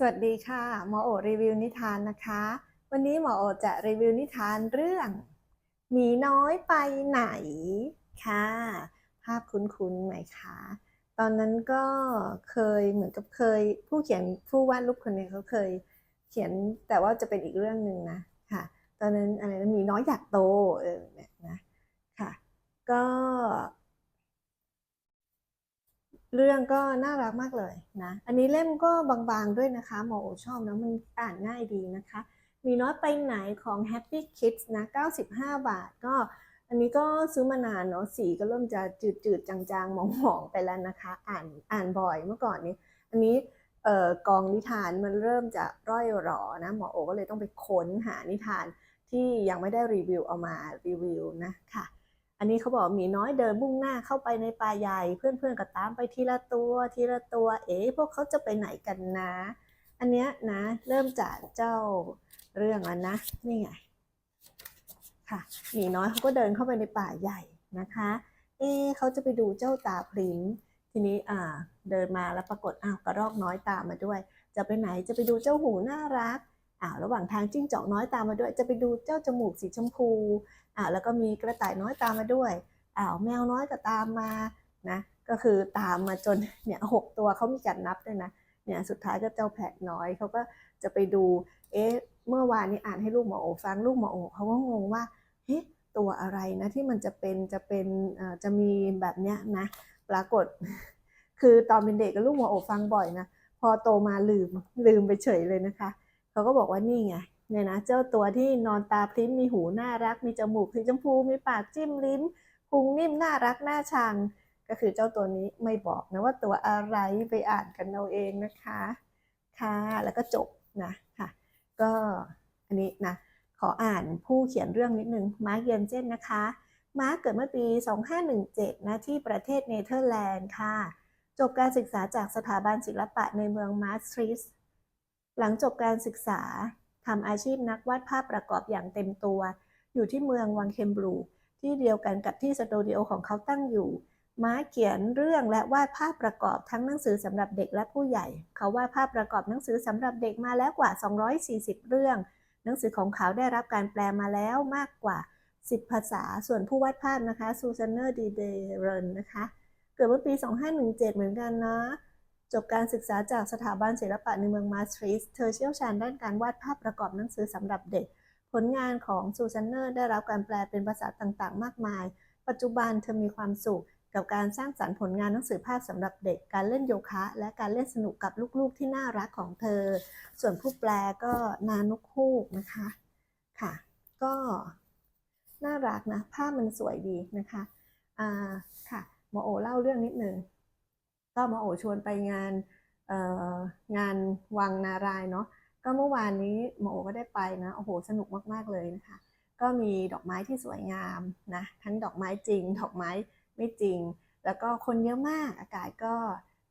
สวัสดีค่ะ หมอโอรีวิวนิทานนะคะ วันนี้หมอโอจะรีวิวนิทานเรื่องหมีน้อยไปไหนค่ะ ภาพคุ้นๆไหมคะ ตอนนั้นก็เคยเหมือนกับเคย ผู้เขียนผู้วาดรูปคนนี้เขาเคย เขียนแต่ว่าจะเป็นอีกเรื่องหนึ่งนะค่ะ ตอนนั้นอะไรนะหมีน้อยอยากโตเออเนี่ยนะค่ะ ก็ เรื่องก็น่ารักมากเลยนะ อันนี้เล่มก็บางๆด้วยนะคะหมอโอชอบนะมันอ่านง่ายดีนะคะ มีน้อยไปไหนของ Happy Kids นะ 95 บาทก็ อันนี้ก็ซื้อมานานเนาะสีก็เริ่มจะจืดๆ จางๆ หมองๆ ไปแล้วนะคะ อ่านอ่านบ่อยเมื่อก่อนนี้ อันนี้เอ่อกองนิทานมันเริ่มจะร่อยหรอนะหมอโอก็เลยต้องไปค้นหานิทานที่ยังไม่ได้รีวิวเอามารีวิวนะค่ะ อันนี้เขาบอกหมีน้อยเดินมุ่งหน้าเข้าไปในป่าใหญ่ เพื่อนๆก็ตามไปทีละตัว ทีละตัว เอ๊ะพวกเขาจะไปไหนกันนะ อันเนี้ยนะ เริ่มจากเจ้าเรื่องแล้วนะ นี่ไง ค่ะหมีน้อยเขาก็เดินเข้าไปในป่าใหญ่นะคะ เอ๊เขาจะไปดูเจ้าตาพริ้งทีนี้อ่า เดินมาแล้วปรากฏอ้าวกระรอกน้อยตามมาด้วย จะไปไหนจะไปดูเจ้าหูน่ารัก อ้าวระหว่างทางจิ้งจอกน้อยตามมาด้วย จะไปดูเจ้าจมูกสีชมพูอ่าแล้วก็มีกระต่ายน้อยตามมาด้วยอ้าวแมวน้อยก็ตามมานะก็คือตามมาจนเนี่ยหกตัวเขามีการนับด้วยนะเนี่ยสุดท้ายก็เจ้าแพะน้อยเขาก็จะไปดูเอ๊ะเมื่อวานนี้อ่านให้ลูกหมอโอฟังลูกหมอโอเขาก็งงว่าเฮ้ตัวอะไรนะที่มันจะเป็นจะเป็นอ่อจะมีแบบเนี้ยนะปรากฏ คือตอนเป็นเด็กกับลูกหมอโอฟังบ่อยนะพอโตมาลืมลืมไปเฉยเลยนะคะ เขาก็บอกว่านี่ไงเนี่ยนะเจ้าตัวที่นอนตาพริ้มมีหูน่ารัก มีจมูกสีชมพูมีปากจิ้มลิ้นพุงนิ่มน่ารักน่าชัง ก็คือเจ้าตัวนี้ไม่บอกนะว่าตัวอะไรไปอ่านกันเอาเองนะคะค่ะแล้วก็จบนะค่ะก็อันนี้นะขออ่านผู้เขียนเรื่องนิดนึงมาร์กเยนเจนนะคะมาร์กเกิดเมื่อปี 2517 นะที่ประเทศเนเธอร์แลนด์ค่ะ จบการศึกษาจากสถาบันศิลปะในเมืองมาสทริส หลังจบการศึกษาทำอาชีพนักวาดภาพประกอบอย่างเต็มตัว อยู่ที่เมืองวังเคมบรูที่เดียวกันกับที่สตูดิโอของเขาตั้งอยู่ ม้าเขียนเรื่องและวาดภาพประกอบทั้งหนังสือสำหรับเด็กและผู้ใหญ่ เขาวาดภาพประกอบหนังสือสำหรับเด็กมาแล้วกว่า 240 เรื่อง หนังสือของเขาได้รับการแปลมาแล้วมากกว่า 10 ภาษา ส่วนผู้วาดภาพนะคะซูซานเนอร์ดีเดเรนนะคะ เกิดเมื่อปี 2517 เหมือนกันนะ จบการศึกษาจากสถาบันศิลปะในเมืองมาสทริสเธอเชี่ยวชาญด้านการวาดภาพประกอบหนังสือสำหรับเด็ก ผลงานของซูซานเนอร์ได้รับการแปลเป็นภาษาต่างๆ มากมาย ปัจจุบันเธอมีความสุขกับการสร้างสรรค์ผลงานหนังสือภาพสำหรับเด็ก การเล่นโยคะ และการเล่นสนุกกับลูกๆที่น่ารักของเธอ ส่วนผู้แปลก็นานกฮูกนะคะค่ะ ก็น่ารักนะภาพมันสวยดีนะคะอ่าค่ะหมอโอเล่าเรื่องนิดนึง ก็มอโอชวนไปงานงานวังนารายเนาะก็เมื่อวานนี้หมอโอก็ได้ไปนะโอ้โหสนุกมากๆเลยนะคะ ก็มีดอกไม้ที่สวยงามนะทั้งดอกไม้จริง ดอกไม้ไม่จริง แล้วก็คนเยอะมากอากาศก็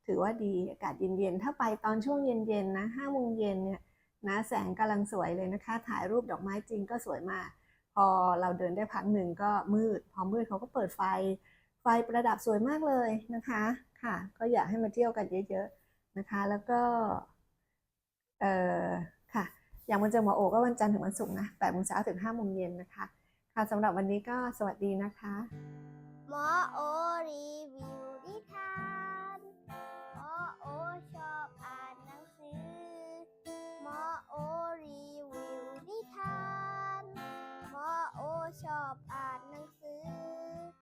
ถือว่าดีอากาศเย็นๆถ้าไปตอนช่วงเย็นๆนะห้าโมงเย็นเนี่ยนะแสงกำลังสวยเลยนะคะ ถ่ายรูปดอกไม้จริงก็สวยมาก พอเราเดินได้พักหนึ่งก็มืด พอมืดเขาก็เปิดไฟไฟประดับสวยมากเลยนะคะ ค่ะ ก็อยากให้มาเที่ยวกันเยอะ ๆนะคะ แล้วก็เออค่ะ อย่างวันเจอหมอโอก็วันจันทร์ถึงวันศุกร์นะแปดโมงเช้าถึงห้าโมงเย็นนะคะ ค่ะสำหรับวันนี้ก็สวัสดีนะคะ หมอโอ